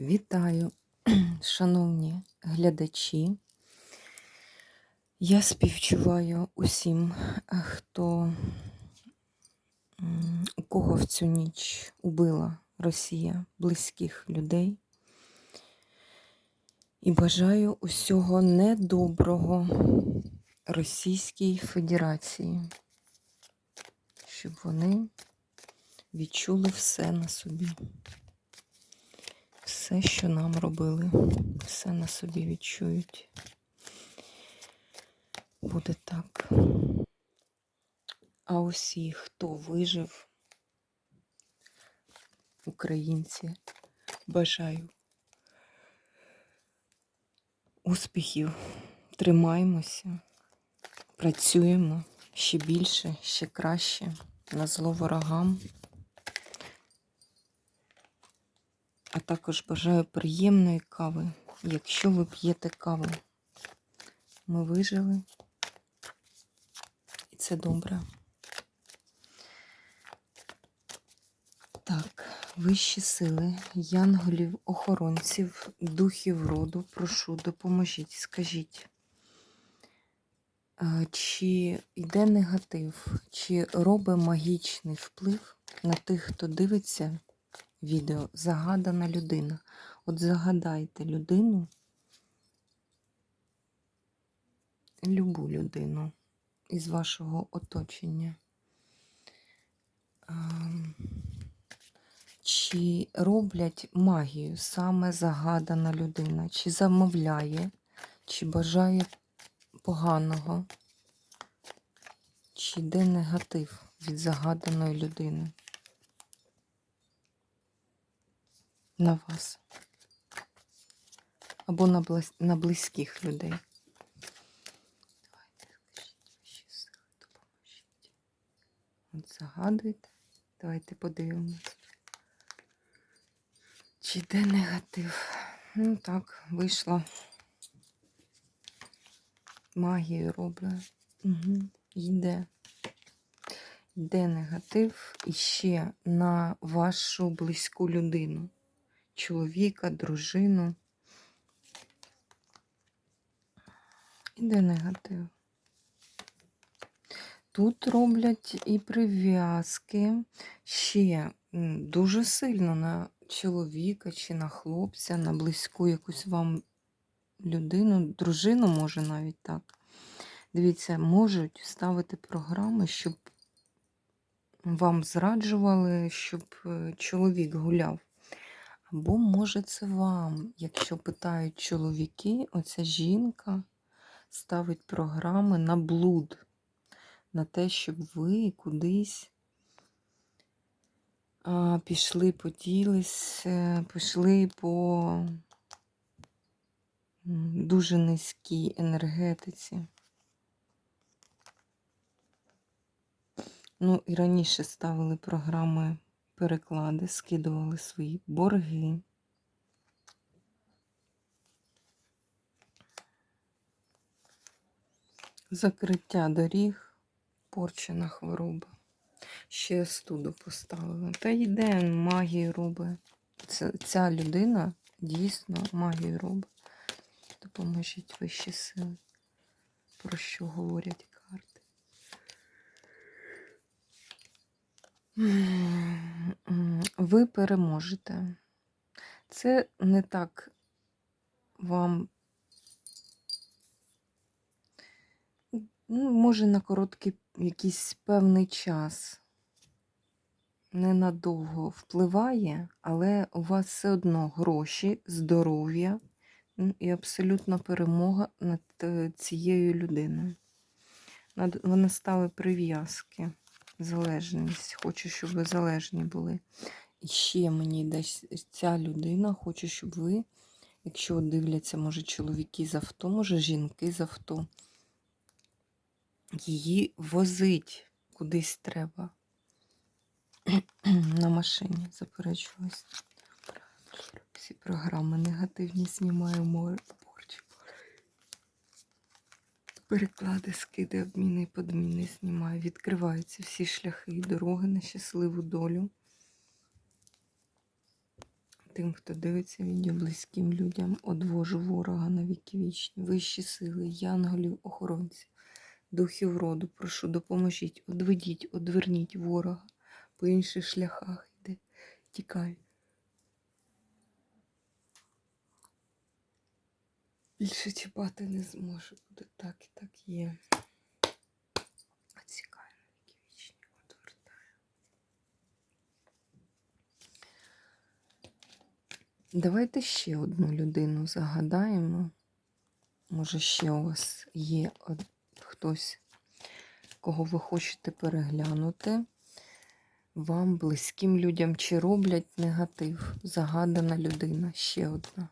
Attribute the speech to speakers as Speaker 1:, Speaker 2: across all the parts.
Speaker 1: Вітаю, шановні глядачі. Я співчуваю усім, хто у кого в цю ніч убила Росія близьких людей. І бажаю усього недоброго Російській Федерації, щоб вони відчули все на собі. Все, що нам робили, все на собі відчують. Буде так. А усі, хто вижив, українці, бажаю успіхів, тримаємося, працюємо ще більше, ще краще на зло ворогам. А також бажаю приємної кави, якщо ви п'єте каву. Ми вижили. І це добре. Так, вищі сили, янголів, охоронців, духів роду, прошу, допоможіть, скажіть, е, чи йде негатив, чи робить магічний вплив на тих, хто дивиться відео Загадана людина. От загадайте людину, любу людину із вашого оточення. Ем, Чи роблять магію саме загадана людина, чи замовляє, чи бажає поганого, чи йде негатив від загаданої людини на вас або на, близь- на близьких людей. Давайте скажіть ваші сили, допоможіть. От загадуйте. Давайте подивимось. Чи йде негатив? Ну так, вийшла. Магію роблю. Угу. Йде. Йде негатив іще на вашу близьку людину. Чоловіка, дружину. Іде негатив. Тут роблять і прив'язки ще дуже сильно на чоловіка чи на хлопця, на близьку якусь вам людину, дружину, може навіть так. Дивіться, можуть ставити програми, щоб вам зраджували, щоб е, чоловік гуляв. Або, може, це вам, якщо питають чоловіки, оця жінка ставить програми на блуд, на те, щоб ви кудись пішли, поділись, е, пішли по дуже низькій енергетиці. Ну, і раніше ставили програми переклади, скидували свої борги. Закриття доріг, порчена хвороба. Ще студу поставили. Та йде магію робить. Ця, ця людина дійсно магію робить. Допоможіть вищі сили. Про що говорять карти? Ви переможете. Це не так вам, ну, може, на короткий якийсь певний час. Ненадовго впливає, але у вас все одно гроші, здоров'я і абсолютна перемога над е, цією людиною. Вона ставить прив'язки, залежність. Хочу, щоб ви залежні були. Ще мені десь ця людина хоче, щоб ви, якщо дивляться, може, чоловіки з авто, може, жінки з авто, її возить кудись треба. На машині заперечуюсь. Всі програми негативні знімаю море. Переклади, скиди, обміни і подміни знімаю. Відкриваються всі шляхи і дороги на щасливу долю. Тим, хто дивиться відео близьким людям, одвожу ворога на віки вічні, вищі сили, янголів, охоронців, духів роду, прошу, допоможіть, одведіть, одверніть ворога по інших шляхах йде, тікай. Більше чіпати не зможу, буде так і так є. Оцікаю на віки вічні, одвертаю. Давайте ще одну людину загадаємо. Може, ще у вас є хтось, кого ви хочете переглянути. Вам, близьким людям, чи роблять негатив. Загадана людина. Ще одна.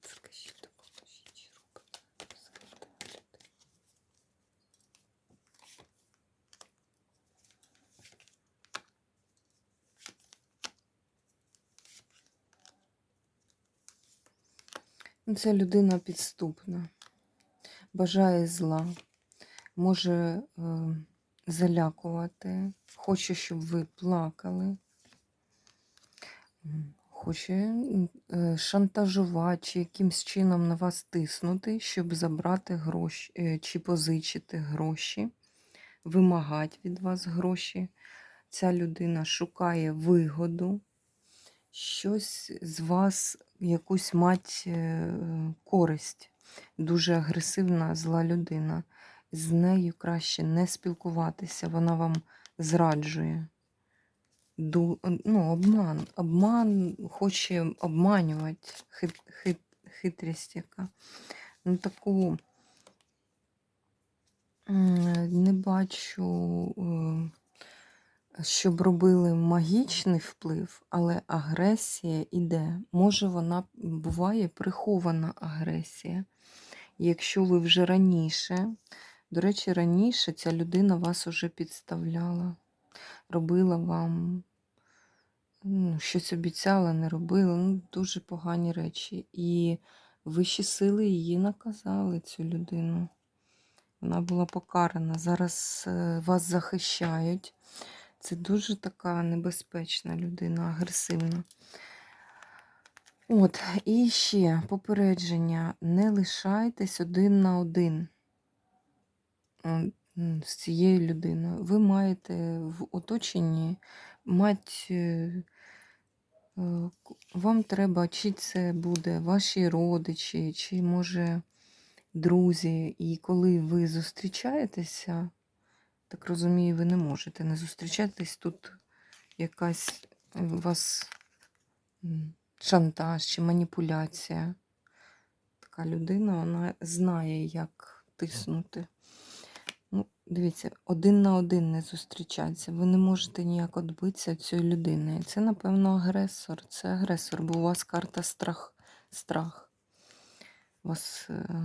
Speaker 1: Скажіть, допоможіть, чи робить загадана людина. Ну, Ця людина підступна, бажає зла, може е, залякувати, хоче, щоб ви плакали, хоче е, шантажувати чи якимсь чином на вас тиснути, щоб забрати гроші е, чи позичити гроші, вимагати від вас гроші. Ця людина шукає вигоду щось з вас, якусь мать е, користь. Дуже агресивна, зла людина. З нею краще не спілкуватися, вона вам зраджує. Ду- ну, обман. Обман хоче обманювати, хит, хит, хитрість яка. Ну, таку не бачу. Щоб робили магічний вплив, але агресія іде. Може, вона буває прихована агресія. Якщо ви вже раніше, до речі, раніше ця людина вас уже підставляла, робила вам ну, щось обіцяла, не робила, ну, дуже погані речі. І вищі сили її наказали, цю людину. Вона була покарана. Зараз е, вас захищають. Це дуже така небезпечна людина, агресивна. От, і ще попередження: не лишайтесь один на один з цією людиною. Ви маєте в оточенні мать. е, е, Вам треба, чи це буде ваші родичі, чи може друзі. І коли ви зустрічаєтеся, так розумію, ви не можете не зустрічатись. Тут якась у вас шантаж чи маніпуляція. Така людина, вона знає, як тиснути. Ну, дивіться, один на один не зустрічатися. Ви не можете ніяк відбитися від цієї людини. Це, напевно, агресор. Це агресор, бо у вас карта страх. страх. Вас е,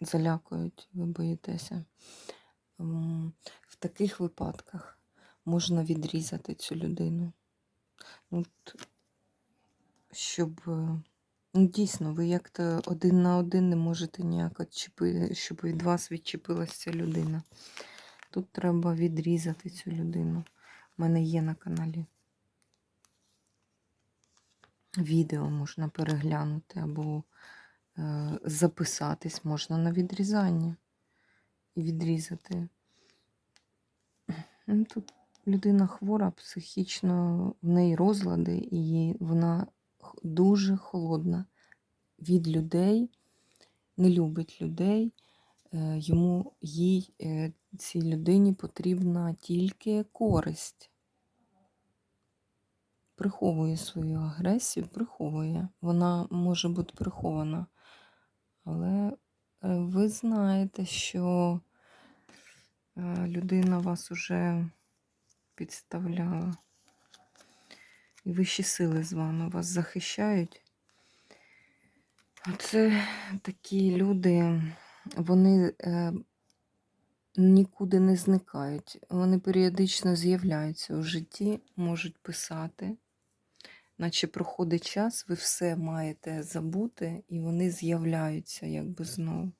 Speaker 1: залякують, ви боїтеся. В таких випадках можна відрізати цю людину. Ну, От, щоб е, ну, дійсно ви як-то один на один не можете ніяк відчепити, щоб від вас відчепилася ця людина. Тут треба відрізати цю людину. У мене є на каналі. Відео можна переглянути або е, записатись можна на відрізання відрізати. Ну, Тут людина хвора, психічно, в неї розлади, і вона дуже холодна від людей, не любить людей. Е, Йому їй, е, цій людині потрібна тільки користь. Приховує свою агресію, приховує. Вона може бути прихована. Але ви знаєте, що е, людина вас уже підставляла. І вищі сили з вами вас захищають. Це такі люди, вони е, нікуди не зникають. Вони періодично з'являються у житті, можуть писати. Наче проходить час, ви все маєте забути, і вони з'являються якби знову.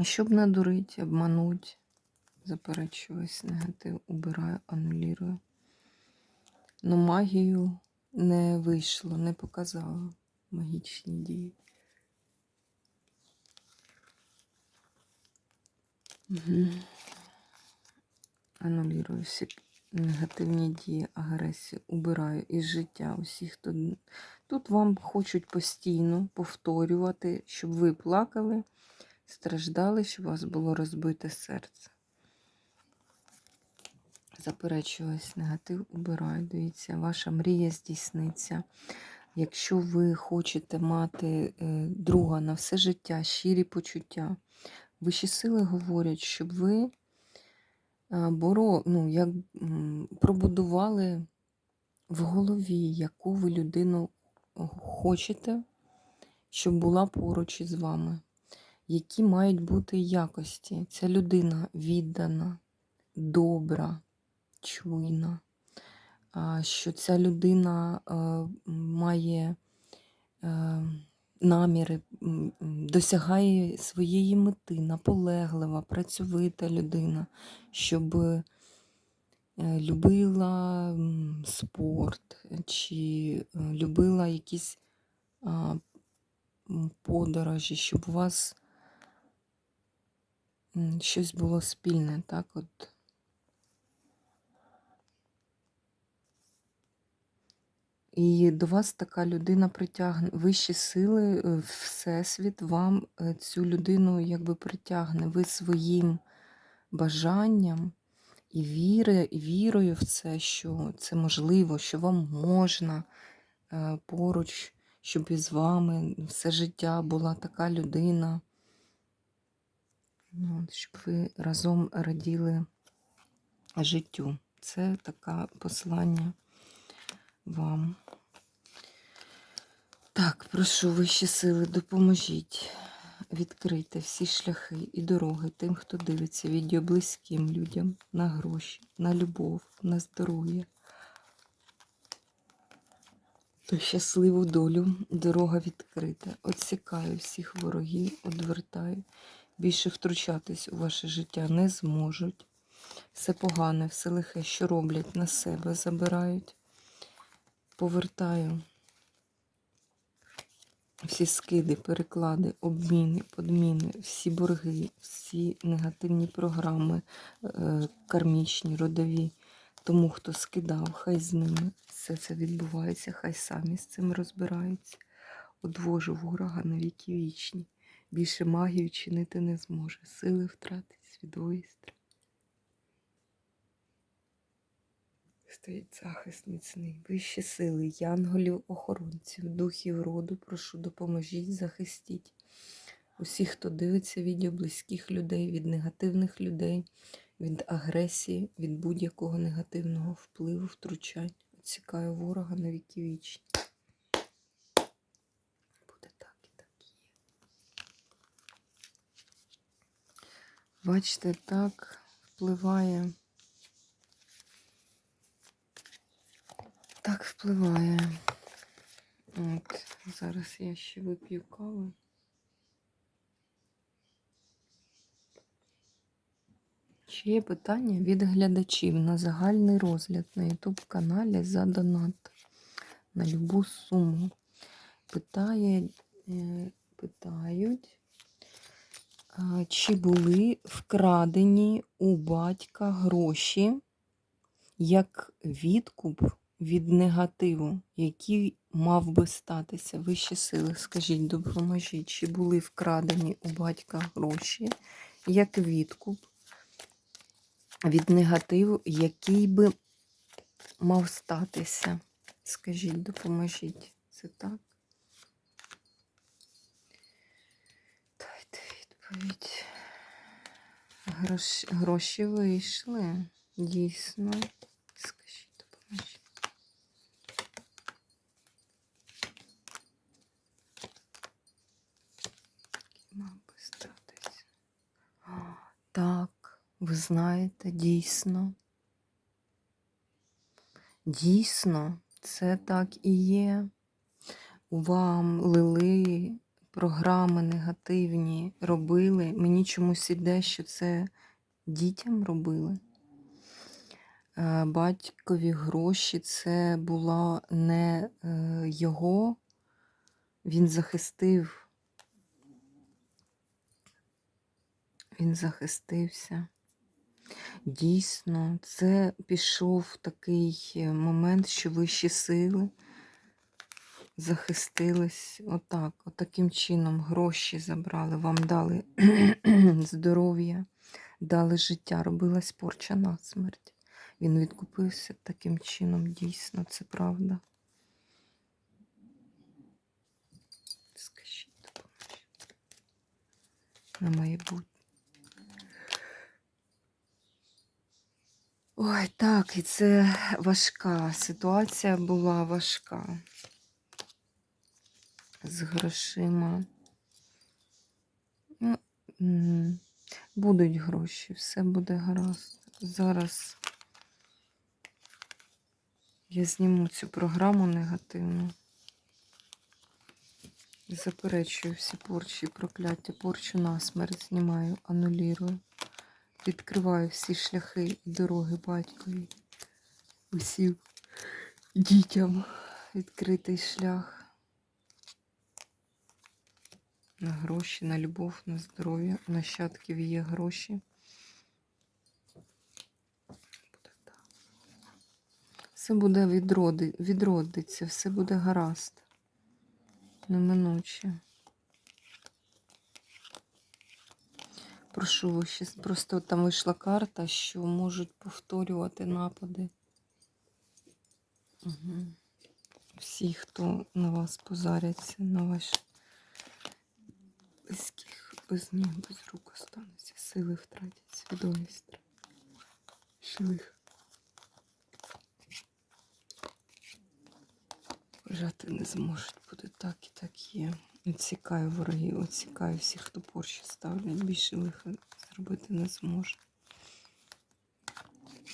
Speaker 1: Щоб надурити, обмануть, заперечую весь негатив, убираю, анулірую. Ну, магію не вийшло, не показала магічні дії. Угу. Анулірую всі негативні дії, агресію, убираю із життя усіх, хто тут вам хочуть постійно повторювати, щоб ви плакали, страждали, щоб у вас було розбите серце. Заперечую весь негатив, убираю. Дивіться, ваша мрія здійсниться. Якщо ви хочете мати е, друга на все життя, щирі почуття, вищі сили говорять, щоб ви боро, ну, як, пробудували в голові, яку ви людину хочете, щоб була поруч із вами. Які мають бути якості? Ця людина віддана, добра, чуйна, що ця людина е, має е, наміри, досягає своєї мети, наполеглива, працьовита людина, щоб е, любила спорт, чи е, любила якісь подорожі, щоб у вас щось було спільне, так от. І до вас така людина притягне вищі сили, е, Всесвіт вам е, цю людину якби притягне. Ви своїм бажанням і вірою в це, що це можливо, що вам можна е, поруч, щоб із вами все життя була така людина, ну, щоб ви разом раділи життю. Це таке послання вам. Так, прошу вищі сили, допоможіть відкрити всі шляхи і дороги тим, хто дивиться відео близьким людям на гроші, на любов, на здоров'я. То щасливу долю, дорога відкрита. Отсікаю всіх ворогів, одвертаю. Більше втручатись у ваше життя не зможуть. Все погане, все лихе, що роблять на себе, забирають. Повертаю всі скиди, переклади, обміни, подміни, всі борги, всі негативні програми, е, кармічні, родові. Тому, хто скидав, хай з ними все це відбувається, хай самі з цим розбираються. Одвожу ворога на віки вічні. Більше магію чинити не зможе. Сили втратить, свідової Стоїть захист міцний, вищі сили, янголів, охоронців, духів роду, прошу, допоможіть, захистіть. Усіх, хто дивиться відео близьких людей, від негативних людей, від агресії, від будь-якого негативного впливу, втручань. Оцікаю ворога на віки вічні. Буде так і так є. Бачите, так впливає. Так впливає. От, зараз я ще вип'ю каву. Чи є питання від глядачів на загальний розгляд на YouTube каналі за донат на любу суму? Питає, е, питають, чи були вкрадені у батька гроші як відкуп від негативу, який мав би статися. Вищі сили, скажіть, допоможіть, чи були вкрадені у батька гроші як відкуп від негативу, який би мав статися? Скажіть, допоможіть. Це так? Дайте відповідь. Гроші, вийшли. Дійсно. Скажіть, допоможіть. Мав би статися. А, Так, ви знаєте, дійсно. Дійсно, це так і є. Вам лили програми негативні, робили. Мені чомусь іде, що це дітям робили. Е, Батькові гроші це була не е, його, він захистив, він захистився. Дійсно, це пішов такий е, момент, що вищі сили захистились отак, отаким чином гроші забрали, вам дали здоров'я, дали життя, робилась порча на смерть. Він відкупився таким чином, дійсно, це правда. Скажіть. На майбутнє. Ой, так, і це важка ситуація була важка. З грошима. Ну, будуть гроші, все буде гаразд. Зараз я зніму цю програму негативну. Заперечую всі порчі, прокляття, порчу на смерть знімаю, анулірую. Відкриваю всі шляхи і дороги батькові, усім дітям відкритий шлях. На гроші, на любов, на здоров'я, у нащадків є гроші. Все буде відроди, відродиться, все буде гаразд. Неминуче. Прошу, просто там вийшла карта, що можуть повторювати напади. Угу. Всі, хто на вас позаряться, на ваш близьких, без ніг, без рук остануться, сили втратять, свідомість. Живих. Жати не зможуть, буде так і так є. Відсікаю ворогів, відсікаю всіх, хто порші ставлять, більше лиха зробити не зможе.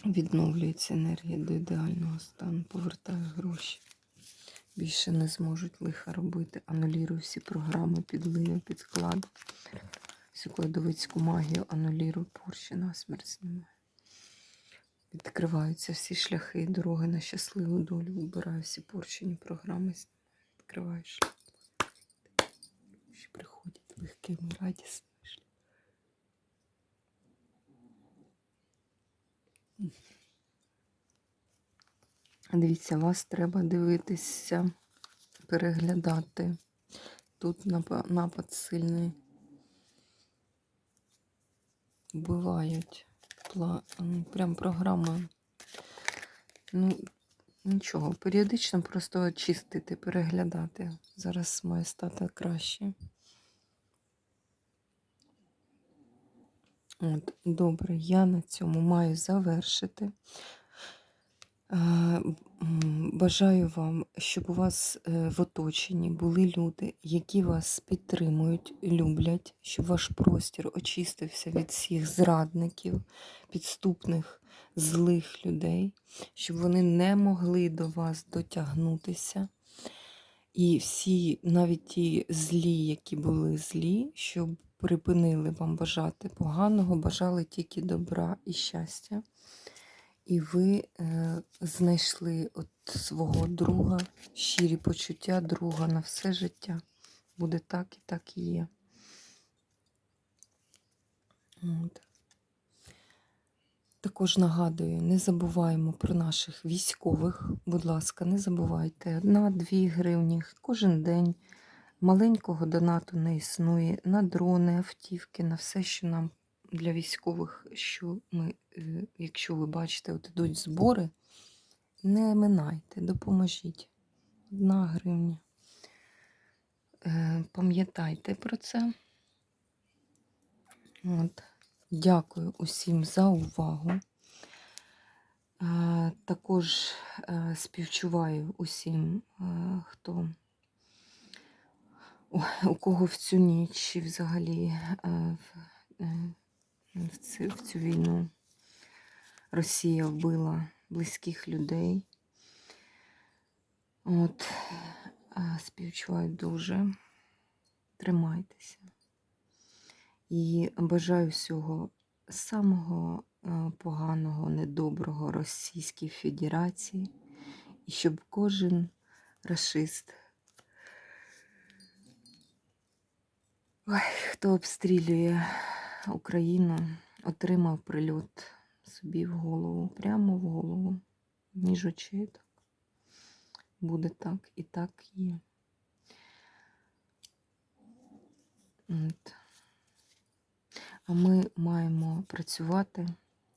Speaker 1: Відновлюється енергія до ідеального стану, повертаю гроші. Більше не зможуть лиха робити. Анулірую всі програми, підливи, підклади. Всю кладовицьку магію анулірую, порші на смерть знімаю. Відкриваються всі шляхи і дороги на щасливу долю. Вибираю всі порчені програми, відкриваю шлях що легкими, радісними. Дивіться, вас треба дивитися, переглядати. Тут напад сильний. Вбивають. Прям програма. Ну, Нічого, періодично просто чистити, переглядати. Зараз має стати краще. От, Добре, я на цьому маю завершити. Бажаю вам, щоб у вас е, в оточенні були люди, які вас підтримують, люблять, щоб ваш простір очистився від всіх зрадників, підступних злих людей, щоб вони не могли до вас дотягнутися. І всі, навіть ті злі, які були злі, щоб припинили вам бажати поганого, бажали тільки добра і щастя. І ви е, знайшли от свого друга, щирі почуття друга на все життя. Буде так і так і є. От. Також нагадую, не забуваємо про наших військових. Будь ласка, не забувайте. Одна-дві гривні кожен день. Маленького донату не існує. На дрони, автівки, на все, що нам для військових, що ми, е, якщо ви бачите, от ідуть збори, не минайте, допоможіть. Одна гривня. Е, пам'ятайте про це. От. Дякую усім за увагу. Е, також співчуваю усім, хто у кого в цю ніч і взагалі в цю, в цю війну Росія вбила близьких людей. От, співчуваю дуже. Тримайтеся. І бажаю всього самого е, поганого, недоброго Російській Федерації, і щоб кожен расист, ой, хто обстрілює Україну, отримав прильот собі в голову, прямо в голову, між очей. Так. Буде так і так є. От. А ми маємо працювати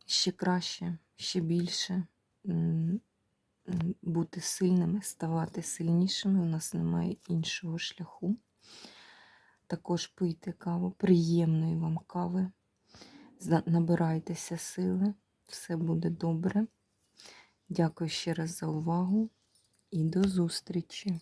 Speaker 1: ще краще, ще більше, бути сильними, ставати сильнішими. У нас немає іншого шляху. Також пийте каву, приємної вам кави. Набирайтеся сили, все буде добре. Дякую ще раз за увагу і до зустрічі!